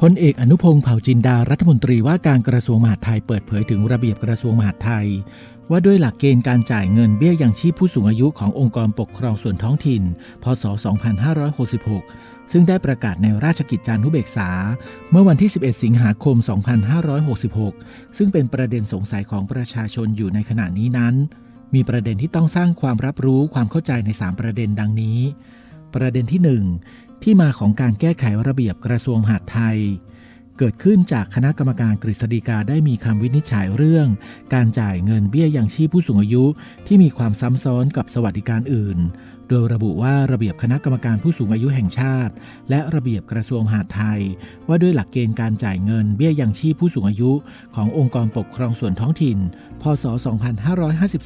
พลเอกอนุพงศ์เผ่าจินดารัฐมนตรีว่าการกระทรวงมหาดไทยเปิดเผยถึงระเบียบกระทรวงมหาดไทย ว่าด้วยหลักเกณฑ์การจ่ายเงินเบี้ยยังชีพผู้สูงอายุขององค์กรปกครองส่วนท้องถิ่น พศ 2566 ซึ่งได้ประกาศในราชกิจจานุเบกษา เมื่อวันที่ 11 สิงหาคม 2566 ซึ่งเป็นประเด็นสงสัยของประชาชนอยู่ในขณะนี้นั้น มีประเด็นที่ต้องสร้างความรับรู้ความเข้าใจใน 3 ประเด็นดังนี้ประเด็นที่ 1 ที่มาของการแก้ไขระเบียบกระทรวงมหาดไทย เกิดขึ้นจากคณะกรรมการกฤษฎีกาได้มีคำวินิจฉัยเรื่อง การจ่ายเงินเบี้ยยังชีพผู้สูงอายุที่มีความซ้ำซ้อนกับสวัสดิการอื่น โดยระบุว่าระเบียบคณะกรรมการผู้สูงอายุแห่งชาติ และระเบียบกระทรวงมหาดไทย ว่าด้วยหลักเกณฑ์การจ่ายเงินเบี้ยยังชีพผู้สูงอายุขององค์กรปกครองส่วนท้องถิ่น พศ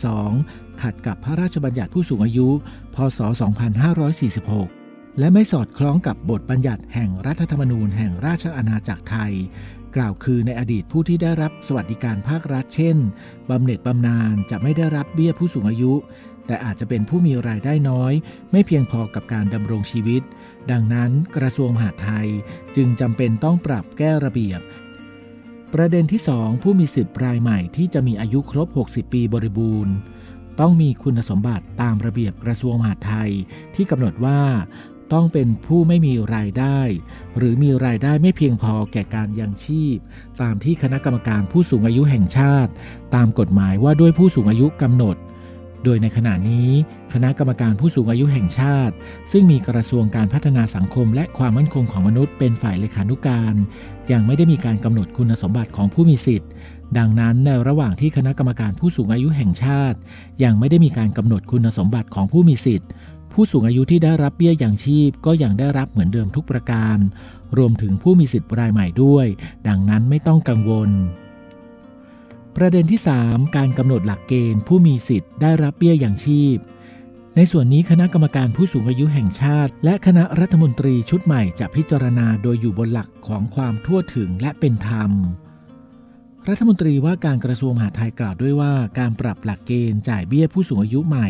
2552 ขัดกับพระราชบัญญัติผู้สูงอายุ พศ 2546 และไม่สอดคล้องกับบทบัญญัติแห่งรัฐธรรมนูญแห่งราชอาณาจักรไทย กล่าวคือในอดีตผู้ที่ได้รับสวัสดิการภาครัฐเช่น บำเหน็จบำนาญจะไม่ได้รับเบี้ยผู้สูงอายุ แต่อาจจะเป็นผู้มีรายได้น้อย ไม่เพียงพอกับการดำรงชีวิต ดังนั้นกระทรวงมหาดไทยจึงจำเป็นต้องปรับแก้ระเบียบประเด็นที่ 2 ผู้มีสิทธิ์รายใหม่ที่จะมีอายุครบ 60 ปีบริบูรณ์ ต้องมีคุณสมบัติตามระเบียบกระทรวงมหาดไทยที่กำหนดว่า ต้องเป็นผู้ไม่มีรายได้ หรือมีรายได้ไม่เพียงพอแก่การยังชีพ ตามที่คณะกรรมการผู้สูงอายุแห่งชาติ ตามกฎหมายว่าด้วยผู้สูงอายุกำหนด โดยในขณะนี้ คณะกรรมการผู้สูงอายุแห่งชาติ ซึ่งมีกระทรวงการพัฒนาสังคมและความมั่นคงของมนุษย์เป็นฝ่ายเลขานุการ ยังไม่ได้มีการกำหนดคุณสมบัติของผู้มีสิทธิ์ดังนั้นในระหว่างที่คณะกรรมการผู้สูงอายุแห่งชาติ ยังไม่ได้มีการกำหนดคุณสมบัติของผู้มีสิทธิ์ ผู้สูงอายุที่ได้รับเบี้ยอยังชีพก็ยังได้รับเหมือนเดิมทุกประการ รวมถึงผู้มีสิทธิ์รายใหม่ด้วย ดังนั้นไม่ต้องกังวล ประเด็นที่ 3 การกำหนดหลักเกณฑ์ ผู้มีสิทธิ์ได้รับเบี้ยอยังชีพ ในส่วนนี้คณะกรรมการผู้สูงอายุแห่งชาติ และคณะรัฐมนตรีชุดใหม่จะพิจารณาโดยอยู่บนหลักของความทั่วถึงและเป็นธรรม รัฐมนตรีว่าการกระทรวงมหาดไทยกล่าวด้วยว่า การปรับหลักเกณฑ์จ่ายเบี้ยผู้สูงอายุใหม่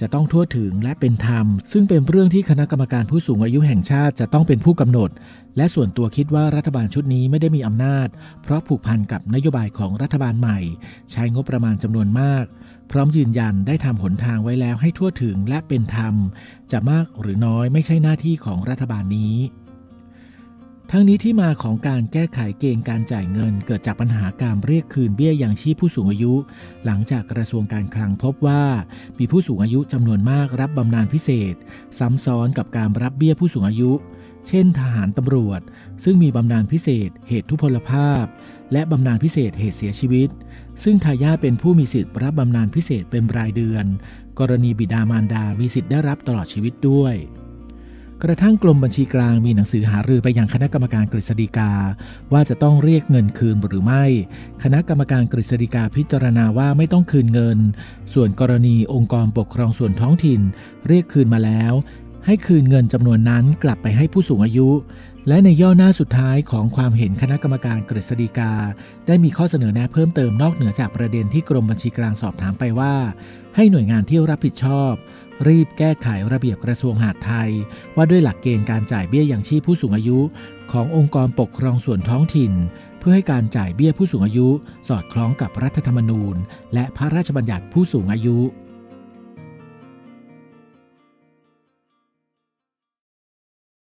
จะต้องทั่วถึงและเป็นธรรม ซึ่งเป็นเรื่องที่คณะกรรมการผู้สูงอายุแห่งชาติจะต้องเป็นผู้กำหนด และส่วนตัวคิดว่ารัฐบาลชุดนี้ไม่ได้มีอำนาจ เพราะผูกพันกับนโยบายของรัฐบาลใหม่ ใช้งบประมาณจำนวนมาก พร้อมยืนยันได้ทำหนทางไว้แล้วให้ทั่วถึงและเป็นธรรม จะมากหรือน้อยไม่ใช่หน้าที่ของรัฐบาลนี้ ทั้งนี้ที่มาของการแก้ไขเกณฑ์การจ่ายเงิน เกิดจากปัญหาการเรียกคืนเบี้ยยังชีพผู้สูงอายุ หลังจากกระทรวงการคลังพบว่า มีผู้สูงอายุจำนวนมากรับบำนาญพิเศษ ซ้ำซ้อนกับการรับเบี้ยผู้สูงอายุ เช่น ทหารตำรวจ ซึ่งมีบำนาญพิเศษ เหตุทุพพลภาพ และบำนาญพิเศษเหตุเสียชีวิต ซึ่งทายาทเป็นผู้มีสิทธิ์รับบำนาญพิเศษเป็นรายเดือน กรณีบิดามารดา มีสิทธิ์ได้รับตลอดชีวิตด้วย กระทั่งกรมบัญชีกลางมีหนังสือหารือไปยังคณะกรรมการกฤษฎีกา ว่าจะต้องเรียกเงินคืนหรือไม่ คณะกรรมการกฤษฎีกาพิจารณาว่าไม่ต้องคืนเงิน ส่วนกรณีองค์กรปกครองส่วนท้องถิ่น เรียกคืนมาแล้ว ให้คืนเงินจำนวนนั้นกลับไปให้ผู้สูงอายุ และในย่อหน้าสุดท้ายของความเห็นคณะกรรมการกฤษฎีกา ได้มีข้อเสนอแนะเพิ่มเติมนอกเหนือจากประเด็นที่กรมบัญชีกลางสอบถามไปว่า ให้หน่วยงานที่รับผิดชอบ รีบแก้ไขระเบียบกระทรวงหาดไทย ว่าด้วยหลักเกณฑ์การจ่ายเบี้ยอย่างชีพผู้สูงอายุ ขององค์กรปกครองส่วนท้องถิ่น เพื่อให้การจ่ายเบี้ยผู้สูงอายุ สอดคล้องกับรัฐธรรมนูญ และพระราชบัญญัติผู้สูงอายุ